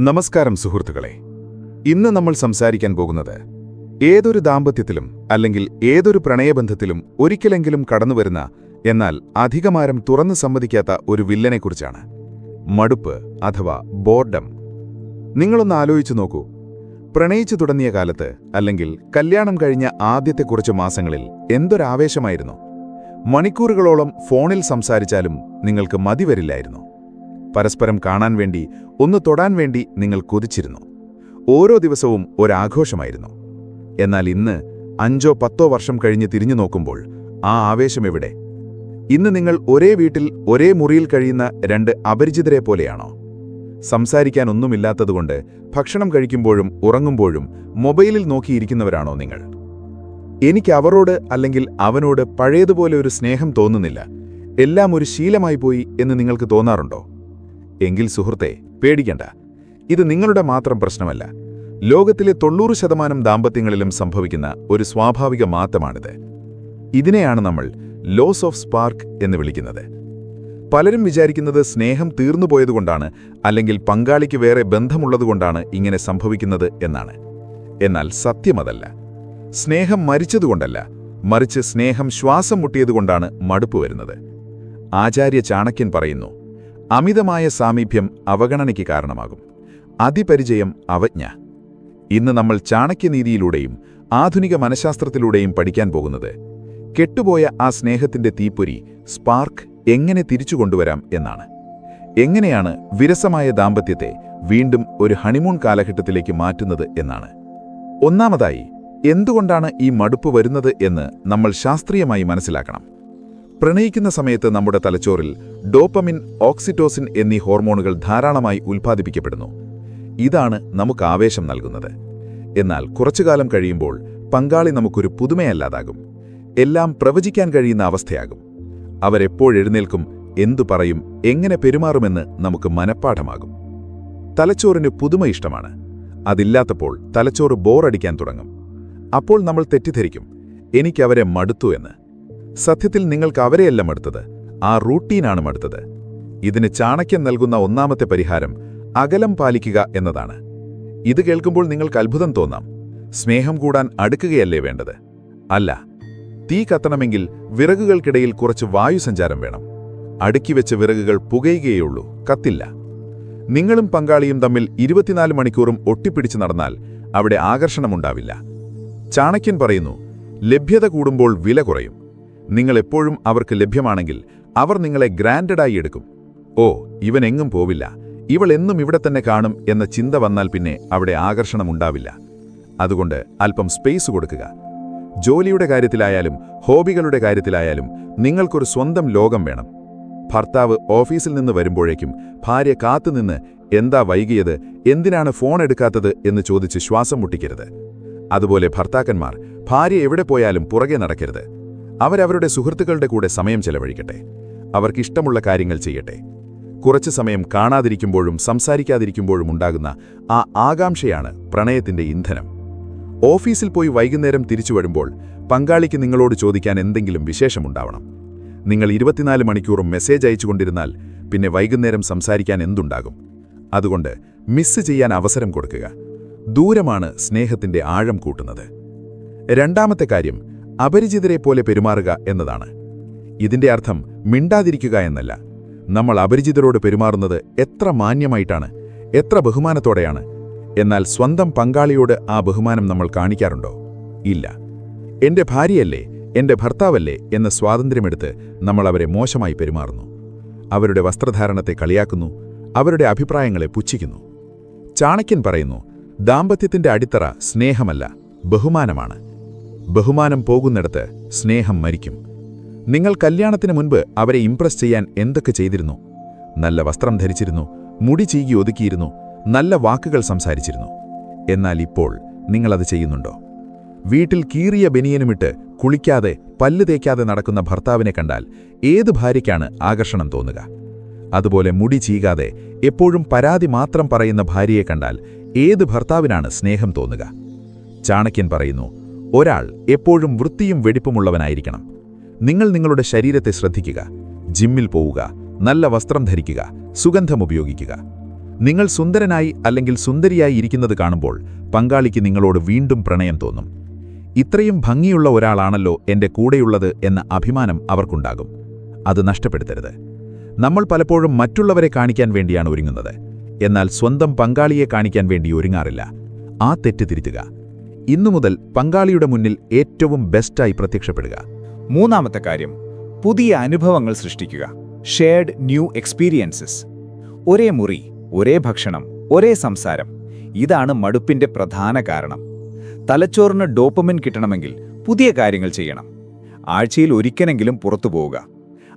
നമസ്കാരം സുഹൃത്തുക്കളെ. ഇന്ന് നമ്മൾ സംസാരിക്കാൻ പോകുന്നത് ഏതൊരു ദാമ്പത്യത്തിലും അല്ലെങ്കിൽ ഏതൊരു പ്രണയബന്ധത്തിലും ഒരിക്കലെങ്കിലും കടന്നുവരുന്ന എന്നാൽ അധികമാരം തുറന്നു സമ്മതിക്കാത്ത ഒരു വില്ലനെക്കുറിച്ചാണ്. മടുപ്പ് അഥവാ ബോർഡം. നിങ്ങളൊന്ന് ആലോചിച്ചു നോക്കൂ. പ്രണയിച്ചു തുടങ്ങിയ കാലത്ത് അല്ലെങ്കിൽ കല്യാണം കഴിഞ്ഞ ആദ്യത്തെ കുറച്ച് മാസങ്ങളിൽ എന്തൊരാവേശമായിരുന്നു? മണിക്കൂറുകളോളം ഫോണിൽ സംസാരിച്ചാലും നിങ്ങൾക്ക് മതി വരില്ലായിരുന്നു പരസ്പരം കാണാൻ വേണ്ടി ഒന്ന് തൊടാൻ വേണ്ടി നിങ്ങൾ കൊതിച്ചിരുന്നു. ഓരോ ദിവസവും ഒരാഘോഷമായിരുന്നു. എന്നാൽ ഇന്ന് അഞ്ചോ പത്തോ വർഷം കഴിഞ്ഞ് തിരിഞ്ഞു നോക്കുമ്പോൾ ആ ആവേശം എവിടെ? ഇന്ന് നിങ്ങൾ ഒരേ വീട്ടിൽ ഒരേ മുറിയിൽ കഴിയുന്ന രണ്ട് അപരിചിതരെ പോലെയാണോ? സംസാരിക്കാൻ ഒന്നുമില്ലാത്തതുകൊണ്ട് ഭക്ഷണം കഴിക്കുമ്പോഴും ഉറങ്ങുമ്പോഴും മൊബൈലിൽ നോക്കിയിരിക്കുന്നവരാണോ നിങ്ങൾ? എനിക്ക് അവരോട് അല്ലെങ്കിൽ അവനോട് പഴയതുപോലെ ഒരു സ്നേഹം തോന്നുന്നില്ല. എല്ലാം ഒരു ശീലമായി പോയി എന്ന് നിങ്ങൾക്ക് തോന്നാറുണ്ടോ? എങ്കിൽ സുഹൃത്തെ പേടിക്കണ്ട. ഇത് നിങ്ങളുടെ മാത്രം പ്രശ്നമല്ല. ലോകത്തിലെ തൊണ്ണൂറ് ശതമാനം ദാമ്പത്യങ്ങളിലും സംഭവിക്കുന്ന ഒരു സ്വാഭാവിക മാറ്റമാണിത്. ഇതിനെയാണ് നമ്മൾ ലോസ് ഓഫ് സ്പാർക്ക് എന്ന് വിളിക്കുന്നത്. പലരും വിചാരിക്കുന്നത് സ്നേഹം തീർന്നുപോയതുകൊണ്ടാണ് അല്ലെങ്കിൽ പങ്കാളിക്ക് വേറെ ബന്ധമുള്ളതുകൊണ്ടാണ് ഇങ്ങനെ സംഭവിക്കുന്നത് എന്നാണ്. എന്നാൽ സത്യമതല്ല. സ്നേഹം മരിച്ചതുകൊണ്ടല്ല മറിച്ച് സ്നേഹം ശ്വാസം മുട്ടിയതുകൊണ്ടാണ് മടുപ്പ് വരുന്നത്. ആചാര്യ ചാണക്യൻ പറയുന്നു അമിതമായ സാമീപ്യം അവഗണനയ്ക്ക് കാരണമാകും. അതിപരിചയം അവജ്ഞ. ഇന്ന് നമ്മൾ ചാണക്യനീതിയിലൂടെയും ആധുനിക മനഃശാസ്ത്രത്തിലൂടെയും പഠിക്കാൻ പോകുന്നത് കെട്ടുപോയ ആ സ്നേഹത്തിന്റെ തീപ്പൊരി സ്പാർക്ക് എങ്ങനെ തിരിച്ചു കൊണ്ടുവരാം എന്നാണ്. എങ്ങനെയാണ് വിരസമായ ദാമ്പത്യത്തെ വീണ്ടും ഒരു ഹണിമൂൺ കാലഘട്ടത്തിലേക്ക് മാറ്റുന്നത് എന്നാണ്. ഒന്നാമതായി എന്തുകൊണ്ടാണ് ഈ മടുപ്പ് വരുന്നത് എന്ന് നമ്മൾ ശാസ്ത്രീയമായി മനസ്സിലാക്കണം. പ്രണയിക്കുന്ന സമയത്ത് നമ്മുടെ തലച്ചോറിൽ ഡോപ്പമിൻ ഓക്സിറ്റോസിൻ എന്നീ ഹോർമോണുകൾ ധാരാളമായി ഉൽപ്പാദിപ്പിക്കപ്പെടുന്നു. ഇതാണ് നമുക്ക് ആവേശം നൽകുന്നത്. എന്നാൽ കുറച്ചുകാലം കഴിയുമ്പോൾ പങ്കാളി നമുക്കൊരു പുതുമയല്ലാതാകും. എല്ലാം പ്രവചിക്കാൻ കഴിയുന്ന അവസ്ഥയാകും. അവരെപ്പോഴെഴുന്നേൽക്കും എന്തു പറയും എങ്ങനെ പെരുമാറുമെന്ന് നമുക്ക് മനഃപ്പാഠമാകും. തലച്ചോറിന് പുതുമ ഇഷ്ടമാണ്. അതില്ലാത്തപ്പോൾ തലച്ചോറ് ബോറടിക്കാൻ തുടങ്ങും. അപ്പോൾ നമ്മൾ തെറ്റിദ്ധരിക്കും. എനിക്കവരെ മടുത്തു എന്ന്. സത്യത്തിൽ നിങ്ങൾക്ക് അവരെയല്ല മടുത്തത് ആ റൂട്ടീനാണ് മടുത്തത് ഇതിന് ചാണക്യം നൽകുന്ന ഒന്നാമത്തെ പരിഹാരം അകലം പാലിക്കുക എന്നതാണ്. ഇത് കേൾക്കുമ്പോൾ നിങ്ങൾക്ക് അത്ഭുതം തോന്നാം. സ്നേഹം കൂടാൻ അടുക്കുകയല്ലേ വേണ്ടത്? അല്ല. തീ കത്തണമെങ്കിൽ വിറകുകൾക്കിടയിൽ കുറച്ച് വായുസഞ്ചാരം വേണം. അടുക്കിവെച്ച വിറകുകൾ പുകയുകയുള്ളൂ കത്തില്ല. നിങ്ങളും പങ്കാളിയും തമ്മിൽ ഇരുപത്തിനാല് മണിക്കൂറും ഒട്ടിപ്പിടിച്ച് നടന്നാൽ അവിടെ ആകർഷണമുണ്ടാവില്ല. ചാണക്യൻ പറയുന്നു ലഭ്യത കൂടുമ്പോൾ വില കുറയും. നിങ്ങൾ എപ്പോഴും അവർക്ക് ലഭ്യമാണെങ്കിൽ അവർ നിങ്ങളെ ഗ്രാൻഡഡായി എടുക്കും. ഓ ഇവൻ എങ്ങും പോവില്ല. ഇവൾ എന്നും ഇവിടെ തന്നെ കാണും എന്ന ചിന്ത വന്നാൽ പിന്നെ അവിടെ ആകർഷണമുണ്ടാവില്ല. അതുകൊണ്ട് അല്പം സ്പേസ് കൊടുക്കുക. ജോലിയുടെ കാര്യത്തിലായാലും ഹോബികളുടെ കാര്യത്തിലായാലും നിങ്ങൾക്കൊരു സ്വന്തം ലോകം വേണം. ഭർത്താവ് ഓഫീസിൽ നിന്ന് വരുമ്പോഴേക്കും ഭാര്യ കാത്തുനിന്ന് എന്താ വൈകിയത് എന്തിനാണ് ഫോൺ എടുക്കാത്തത് എന്ന് ചോദിച്ച് ശ്വാസം മുട്ടിക്കരുത്. അതുപോലെ ഭർത്താക്കന്മാർ ഭാര്യ എവിടെ പോയാലും പുറകെ നടക്കരുത്. അവരവരുടെ സുഹൃത്തുക്കളുടെ കൂടെ സമയം ചെലവഴിക്കട്ടെ. അവർക്കിഷ്ടമുള്ള കാര്യങ്ങൾ ചെയ്യട്ടെ. കുറച്ചു സമയം കാണാതിരിക്കുമ്പോഴും സംസാരിക്കാതിരിക്കുമ്പോഴും ഉണ്ടാകുന്ന ആ ആകാംക്ഷയാണ് പ്രണയത്തിന്റെ ഇന്ധനം. ഓഫീസിൽ പോയി വൈകുന്നേരം തിരിച്ചു വരുമ്പോൾ പങ്കാളിക്ക് നിങ്ങളോട് ചോദിക്കാൻ എന്തെങ്കിലും വിശേഷമുണ്ടാവണം. നിങ്ങൾ ഇരുപത്തിനാല് മണിക്കൂറും മെസ്സേജ് അയച്ചുകൊണ്ടിരുന്നാൽ പിന്നെ വൈകുന്നേരം സംസാരിക്കാൻ എന്തുണ്ടാകും? അതുകൊണ്ട് മിസ് ചെയ്യാൻ അവസരം കൊടുക്കുക. ദൂരമാണ് സ്നേഹത്തിന്റെ ആഴം കൂട്ടുന്നത്. രണ്ടാമത്തെ കാര്യം അപരിചിതരെ പോലെ പെരുമാറുക എന്നതാണ്. ഇതിന്റെ അർത്ഥം മിണ്ടാതിരിക്കുക എന്നല്ല. നമ്മൾ അപരിചിതരോട് പെരുമാറുന്നത് എത്ര മാന്യമായിട്ടാണ് എത്ര ബഹുമാനത്തോടെയാണ് എന്നാൽ സ്വന്തം പങ്കാളിയോട് ആ ബഹുമാനം നമ്മൾ കാണിക്കാറുണ്ടോ? ഇല്ല. എന്റെ ഭാര്യയല്ലേ എന്റെ ഭർത്താവല്ലേ എന്ന സ്വാതന്ത്ര്യമെടുത്ത് നമ്മൾ അവരെ മോശമായി പെരുമാറുന്നു. അവരുടെ വസ്ത്രധാരണത്തെ കളിയാക്കുന്നു അവരുടെ അഭിപ്രായങ്ങളെ പുച്ഛിക്കുന്നു. ചാണക്യൻ പറയുന്നു ദാമ്പത്യത്തിന്റെ അടിത്തറ സ്നേഹമല്ല ബഹുമാനമാണ്. ബഹുമാനം പോകുന്നിടത്ത് സ്നേഹം മരിക്കും. നിങ്ങൾ കല്യാണത്തിന് മുൻപ് അവരെ ഇംപ്രസ് ചെയ്യാൻ എന്തൊക്കെ ചെയ്തിരുന്നു? നല്ല വസ്ത്രം ധരിച്ചിരുന്നു മുടി ചീകി ഒതുക്കിയിരുന്നു നല്ല വാക്കുകൾ സംസാരിച്ചിരുന്നു. എന്നാൽ ഇപ്പോൾ നിങ്ങളത് ചെയ്യുന്നുണ്ടോ? വീട്ടിൽ കീറിയ ബനിയനുമിട്ട് കുളിക്കാതെ പല്ല് തേക്കാതെ നടക്കുന്ന ഭർത്താവിനെ കണ്ടാൽ ഏത് ഭാര്യയ്ക്കാണ് ആകർഷണം തോന്നുക? അതുപോലെ മുടി ചീകാതെ എപ്പോഴും പരാതി മാത്രം പറയുന്ന ഭാര്യയെ കണ്ടാൽ ഏത് ഭർത്താവിനാണ് സ്നേഹം തോന്നുക? ചാണക്യൻ പറയുന്നു ഒരാൾ എപ്പോഴും വൃത്തിയും വെടിപ്പുമുള്ളവനായിരിക്കണം. നിങ്ങൾ നിങ്ങളുടെ ശരീരത്തെ ശ്രദ്ധിക്കുക ജിമ്മിൽ പോവുക നല്ല വസ്ത്രം ധരിക്കുക സുഗന്ധം ഉപയോഗിക്കുക. നിങ്ങൾ സുന്ദരനായി അല്ലെങ്കിൽ സുന്ദരിയായി ഇരിക്കുന്നത് കാണുമ്പോൾ പങ്കാളിക്ക് നിങ്ങളോട് വീണ്ടും പ്രണയം തോന്നും. ഇത്രയും ഭംഗിയുള്ള ഒരാളാണല്ലോ എന്റെ കൂടെയുള്ളത് എന്ന അഭിമാനം അവർക്കുണ്ടാകും. അത് നഷ്ടപ്പെടുത്തരുത്. നമ്മൾ പലപ്പോഴും മറ്റുള്ളവരെ കാണിക്കാൻ വേണ്ടിയാണ് ഒരുങ്ങുന്നത്. എന്നാൽ സ്വന്തം പങ്കാളിയെ കാണിക്കാൻ വേണ്ടി ഒരുങ്ങാറില്ല. ആ തെറ്റ് തിരുത്തുക. ഇന്നു മുതൽ പങ്കാളിയുടെ മുന്നിൽ ഏറ്റവും ബെസ്റ്റായി പ്രത്യക്ഷപ്പെടുക. മൂന്നാമത്തെ കാര്യം പുതിയ അനുഭവങ്ങൾ സൃഷ്ടിക്കുക. ഷെയർഡ് ന്യൂ എക്സ്പീരിയൻസസ് ഒരേ മുറി ഒരേ ഭക്ഷണം ഒരേ സംസാരം ഇതാണ് മടുപ്പിന്റെ പ്രധാന കാരണം. തലച്ചോറിന് ഡോപ്പമിൻ കിട്ടണമെങ്കിൽ പുതിയ കാര്യങ്ങൾ ചെയ്യണം. ആഴ്ചയിൽ ഒരിക്കലെങ്കിലും പുറത്തു പോവുക.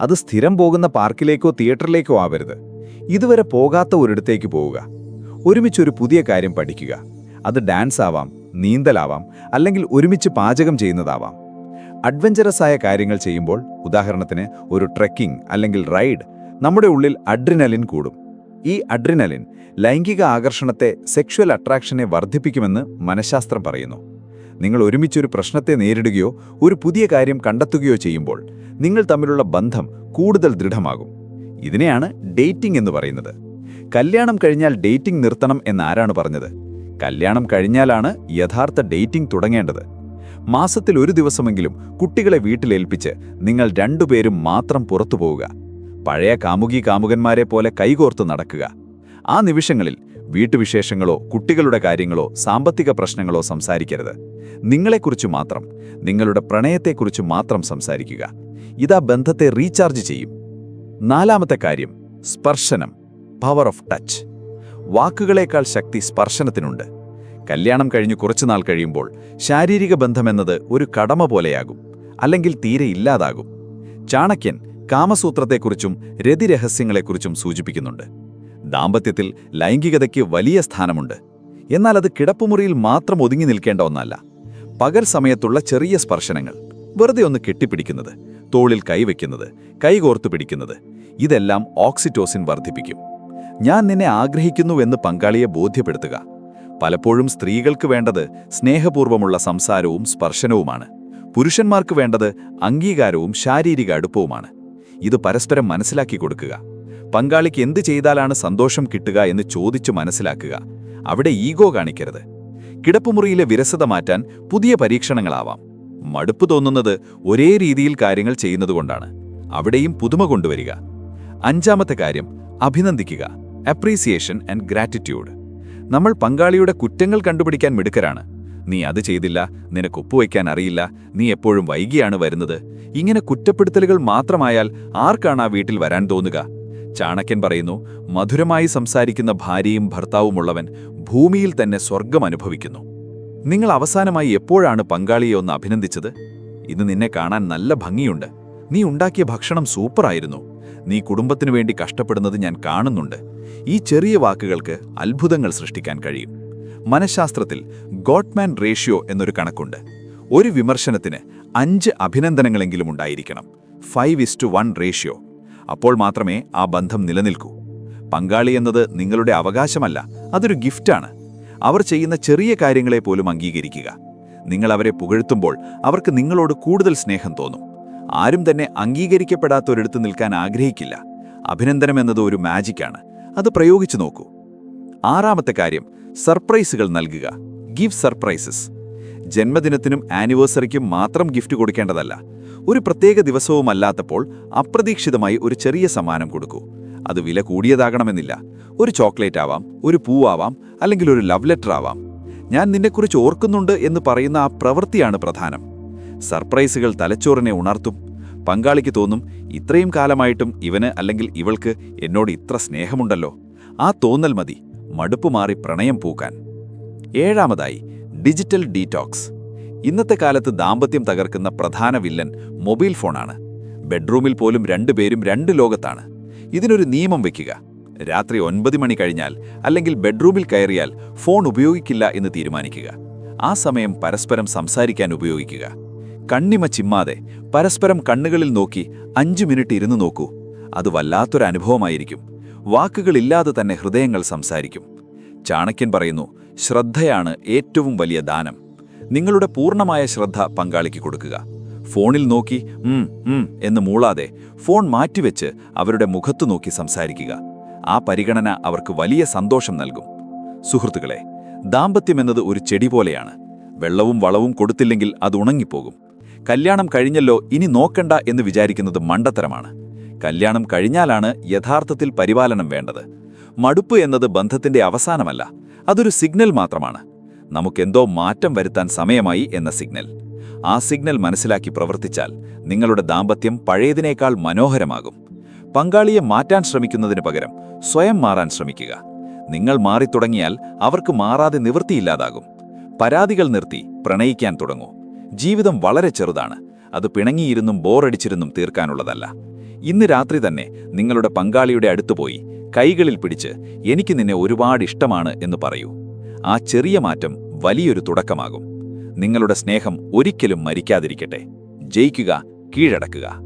അത് സ്ഥിരം പോകുന്ന പാർക്കിലേക്കോ തിയേറ്ററിലേക്കോ ആവരുത്. ഇതുവരെ പോകാത്ത ഒരിടത്തേക്ക് പോവുക. ഒരുമിച്ചൊരു പുതിയ കാര്യം പഠിക്കുക. അത് ഡാൻസ് ആവാം നീന്തലാവാം അല്ലെങ്കിൽ ഒരുമിച്ച് പാചകം ചെയ്യുന്നതാവാം. അഡ്വഞ്ചറസ് ആയ കാര്യങ്ങൾ ചെയ്യുമ്പോൾ ഉദാഹരണത്തിന് ഒരു ട്രെക്കിംഗ് അല്ലെങ്കിൽ റൈഡ് നമ്മുടെ ഉള്ളിൽ അഡ്രിനലിൻ കൂടും. ഈ അഡ്രിനലിൻ ലൈംഗിക ആകർഷണത്തെ സെക്ഷുവൽ അട്രാക്ഷനെ വർദ്ധിപ്പിക്കുമെന്ന് മനഃശാസ്ത്രം പറയുന്നു. നിങ്ങൾ ഒരുമിച്ചൊരു പ്രശ്നത്തെ നേരിടുകയോ ഒരു പുതിയ കാര്യം കണ്ടെത്തുകയോ ചെയ്യുമ്പോൾ നിങ്ങൾ തമ്മിലുള്ള ബന്ധം കൂടുതൽ ദൃഢമാകും. ഇതിനെയാണ് ഡേറ്റിംഗ് എന്ന് പറയുന്നത്. കല്യാണം കഴിഞ്ഞാൽ ഡേറ്റിംഗ് നിർത്തണം എന്നാരാണ് പറഞ്ഞത്? കല്യാണം കഴിഞ്ഞാലാണ് യഥാർത്ഥ ഡേറ്റിംഗ് തുടങ്ങേണ്ടത്. മാസത്തിൽ ഒരു ദിവസമെങ്കിലും കുട്ടികളെ വീട്ടിലേൽപ്പിച്ച് നിങ്ങൾ രണ്ടുപേരും മാത്രം പുറത്തു പോവുക. പഴയ കാമുകി കാമുകന്മാരെ പോലെ കൈകോർത്ത് നടക്കുക. ആ നിമിഷങ്ങളിൽ വീട്ടുവിശേഷങ്ങളോ കുട്ടികളുടെ കാര്യങ്ങളോ സാമ്പത്തിക പ്രശ്നങ്ങളോ സംസാരിക്കരുത്. നിങ്ങളെക്കുറിച്ച് മാത്രം നിങ്ങളുടെ പ്രണയത്തെക്കുറിച്ച് മാത്രം സംസാരിക്കുക. ഇതാ ബന്ധത്തെ റീചാർജ് ചെയ്യും. നാലാമത്തെ കാര്യം സ്പർശനം പവർ ഓഫ് ടച്ച് വാക്കുകളേക്കാൾ ശക്തി സ്പർശനത്തിനുണ്ട്. കല്യാണം കഴിഞ്ഞു കുറച്ചുനാൾ കഴിയുമ്പോൾ ശാരീരിക ബന്ധമെന്നത് ഒരു കടമ പോലെയാകും അല്ലെങ്കിൽ തീരെ ഇല്ലാതാകും. ചാണക്യൻ കാമസൂത്രത്തെക്കുറിച്ചും രതിരഹസ്യങ്ങളെക്കുറിച്ചും സൂചിപ്പിക്കുന്നുണ്ട്. ദാമ്പത്യത്തിൽ ലൈംഗികതയ്ക്ക് വലിയ സ്ഥാനമുണ്ട്. എന്നാൽ അത് കിടപ്പുമുറിയിൽ മാത്രം ഒതുങ്ങി നിൽക്കേണ്ട ഒന്നല്ല. പകൽ സമയത്തുള്ള ചെറിയ സ്പർശനങ്ങൾ വെറുതെ ഒന്ന് കെട്ടിപ്പിടിക്കുന്നത് തോളിൽ കൈവയ്ക്കുന്നത് കൈകോർത്തു പിടിക്കുന്നത് ഇതെല്ലാം ഓക്സിറ്റോസിൻ വർദ്ധിപ്പിക്കും. ഞാൻ നിന്നെ ആഗ്രഹിക്കുന്നുവെന്ന് പങ്കാളിയെ ബോധ്യപ്പെടുത്തുക. പലപ്പോഴും സ്ത്രീകൾക്ക് വേണ്ടത് സ്നേഹപൂർവമുള്ള സംസാരവും സ്പർശനവുമാണ്. പുരുഷന്മാർക്ക് വേണ്ടത് അംഗീകാരവും ശാരീരിക അടുപ്പവുമാണ്. ഇത് പരസ്പരം മനസ്സിലാക്കി കൊടുക്കുക. പങ്കാളിക്ക് എന്ത് ചെയ്താലാണ് സന്തോഷം കിട്ടുക എന്ന് ചോദിച്ചു മനസ്സിലാക്കുക. അവിടെ ഈഗോ കാണിക്കരുത്. കിടപ്പുമുറിയിലെ വിരസത മാറ്റാൻ പുതിയ പരീക്ഷണങ്ങളാവാം. മടുപ്പ് തോന്നുന്നത് ഒരേ രീതിയിൽ കാര്യങ്ങൾ ചെയ്യുന്നതുകൊണ്ടാണ് അവിടെയും പുതുമ കൊണ്ടുവരിക. അഞ്ചാമത്തെ കാര്യം അഭിനന്ദിക്കുക. അപ്രീസിയേഷൻ ആൻഡ് ഗ്രാറ്റിറ്റ്യൂഡ് നമ്മൾ പങ്കാളിയുടെ കുറ്റങ്ങൾ കണ്ടുപിടിക്കാൻ മിടുക്കരാണ്. നീ അത് ചെയ്തില്ല നിനക്ക് ഒപ്പുവയ്ക്കാൻ അറിയില്ല നീ എപ്പോഴും വൈകിയാണ് വരുന്നത്. ഇങ്ങനെ കുറ്റപ്പെടുത്തലുകൾ മാത്രമായാൽ ആർക്കാണ് ആ വീട്ടിൽ വരാൻ തോന്നുക? ചാണക്യൻ പറയുന്നു മധുരമായി സംസാരിക്കുന്ന ഭാര്യയും ഭർത്താവുമുള്ളവൻ ഭൂമിയിൽ തന്നെ സ്വർഗം അനുഭവിക്കുന്നു. നിങ്ങൾ അവസാനമായി എപ്പോഴാണ് പങ്കാളിയെ ഒന്ന് അഭിനന്ദിച്ചത്? ഇന്ന് നിന്നെ കാണാൻ നല്ല ഭംഗിയുണ്ട്. നീ ഉണ്ടാക്കിയ ഭക്ഷണം സൂപ്പറായിരുന്നു. നീ കുടുംബത്തിനു വേണ്ടി കഷ്ടപ്പെടുന്നത് ഞാൻ കാണുന്നുണ്ട്. ഈ ചെറിയ വാക്കുകൾക്ക് അത്ഭുതങ്ങൾ സൃഷ്ടിക്കാൻ കഴിയും. മനഃശാസ്ത്രത്തിൽ ഗോഡ്മാൻ റേഷ്യോ എന്നൊരു കണക്കുണ്ട്. ഒരു വിമർശനത്തിന് അഞ്ച് അഭിനന്ദനങ്ങളെങ്കിലും ഉണ്ടായിരിക്കണം. Five is to one ratio. അപ്പോൾ മാത്രമേ ആ ബന്ധം നിലനിൽക്കൂ. പങ്കാളി എന്നത് നിങ്ങളുടെ അവകാശമല്ല അതൊരു ഗിഫ്റ്റാണ്. അവർ ചെയ്യുന്ന ചെറിയ കാര്യങ്ങളെ പോലും അംഗീകരിക്കുക. നിങ്ങൾ അവരെ പുകഴ്ത്തുമ്പോൾ അവർക്ക് നിങ്ങളോട് കൂടുതൽ സ്നേഹം തോന്നും. ആരും തന്നെ അംഗീകരിക്കപ്പെടാത്തൊരിടത്ത് നിൽക്കാൻ ആഗ്രഹിക്കില്ല. അഭിനന്ദനം എന്നത് ഒരു മാജിക്കാണ്. അത് പ്രയോഗിച്ചു നോക്കൂ. ആറാമത്തെ കാര്യം സർപ്രൈസുകൾ നൽകുക. ഗിവ് സർപ്രൈസസ് ജന്മദിനത്തിനും ആനിവേഴ്സറിക്കും മാത്രം ഗിഫ്റ്റ് കൊടുക്കേണ്ടതല്ല. ഒരു പ്രത്യേക ദിവസവുമല്ലാത്തപ്പോൾ അപ്രതീക്ഷിതമായി ഒരു ചെറിയ സമ്മാനം കൊടുക്കൂ. അത് വില കൂടിയതാകണമെന്നില്ല. ഒരു ചോക്ലേറ്റ് ആവാം ഒരു പൂവാവാം അല്ലെങ്കിൽ ഒരു ലവ് ലെറ്റർ ആവാം. ഞാൻ നിന്നെക്കുറിച്ച് ഓർക്കുന്നുണ്ട് എന്ന് പറയുന്ന ആ പ്രവൃത്തിയാണ് പ്രധാനം. സർപ്രൈസുകൾ തലച്ചോറിനെ ഉണർത്തും. പങ്കാളിക്ക് തോന്നും ഇത്രയും കാലമായിട്ടും ഇവന് അല്ലെങ്കിൽ ഇവൾക്ക് എന്നോട് ഇത്ര സ്നേഹമുണ്ടല്ലോ. ആ തോന്നൽ മതി മടുപ്പ് മാറി പ്രണയം പൂക്കാൻ. ഏഴാമതായി ഡിജിറ്റൽ ഡീറ്റോക്സ് ഇന്നത്തെ കാലത്ത് ദാമ്പത്യം തകർക്കുന്ന പ്രധാന വില്ലൻ മൊബൈൽ ഫോണാണ്. ബെഡ്റൂമിൽ പോലും രണ്ടുപേരും രണ്ട് ലോകത്താണ്. ഇതിനൊരു നിയമം വയ്ക്കുക രാത്രി ഒൻപത് മണി കഴിഞ്ഞാൽ അല്ലെങ്കിൽ ബെഡ്റൂമിൽ കയറിയാൽ ഫോൺ ഉപയോഗിക്കില്ല എന്ന് തീരുമാനിക്കുക. ആ സമയം പരസ്പരം സംസാരിക്കാൻ ഉപയോഗിക്കുക. കണ്ണിമ ചിമ്മാതെ പരസ്പരം കണ്ണുകളിൽ നോക്കി അഞ്ചു മിനിറ്റ് ഇരുന്നു നോക്കൂ. അത് വല്ലാത്തൊരു അനുഭവമായിരിക്കും. വാക്കുകളില്ലാതെ തന്നെ ഹൃദയങ്ങൾ സംസാരിക്കും. ചാണക്യൻ പറയുന്നു ശ്രദ്ധയാണ് ഏറ്റവും വലിയ ദാനം. നിങ്ങളുടെ പൂർണമായ ശ്രദ്ധ പങ്കാളിക്ക് കൊടുക്കുക. ഫോണിൽ നോക്കി ഉം ഉം എന്ന് മൂളാതെ ഫോൺ മാറ്റിവെച്ച് അവരുടെ മുഖത്തു നോക്കി സംസാരിക്കുക. ആ പരിഗണന അവർക്ക് വലിയ സന്തോഷം നൽകും. സുഹൃത്തുക്കളെ ദാമ്പത്യമെന്നത് ഒരു ചെടി പോലെയാണ്. വെള്ളവും വളവും കൊടുത്തില്ലെങ്കിൽ അത് ഉണങ്ങിപ്പോകും. കല്യാണം കഴിഞ്ഞല്ലോ ഇനി നോക്കണ്ട എന്ന് വിചാരിക്കുന്നത് മണ്ടത്തരമാണ്. കല്യാണം കഴിഞ്ഞാലാണ് യഥാർത്ഥത്തിൽ പരിപാലനം വേണ്ടത്. മടുപ്പ് എന്നത് ബന്ധത്തിന്റെ അവസാനമല്ല അതൊരു സിഗ്നൽ മാത്രമാണ്. നമുക്കെന്തോ മാറ്റം വരുത്താൻ സമയമായി എന്ന സിഗ്നൽ. ആ സിഗ്നൽ മനസ്സിലാക്കി പ്രവർത്തിച്ചാൽ നിങ്ങളുടെ ദാമ്പത്യം പഴയതിനേക്കാൾ മനോഹരമാകും. പങ്കാളിയെ മാറ്റാൻ ശ്രമിക്കുന്നതിന് പകരം സ്വയം മാറാൻ ശ്രമിക്കുക. നിങ്ങൾ മാറിത്തുടങ്ങിയാൽ അവർക്ക് മാറാതെ നിവൃത്തിയില്ലാതാകും. പരാതികൾ നിർത്തി പ്രണയിക്കാൻ തുടങ്ങൂ. ജീവിതം വളരെ ചെറുതാണ്. അത് പിണങ്ങിയിരുന്നും ബോറടിച്ചിരുന്നും തീർക്കാനുള്ളതല്ല. ഇന്ന് രാത്രി തന്നെ നിങ്ങളുടെ പങ്കാളിയുടെ അടുത്തുപോയി കൈകളിൽ പിടിച്ച് എനിക്ക് നിന്നെ ഒരുപാട് ഇഷ്ടമാണ് എന്ന് പറയൂ. ആ ചെറിയ മാറ്റം വലിയൊരു തുടക്കമാകും. നിങ്ങളുടെ സ്നേഹം ഒരിക്കലും മരിക്കാതിരിക്കട്ടെ. ജയിക്കുക കീഴടക്കുക.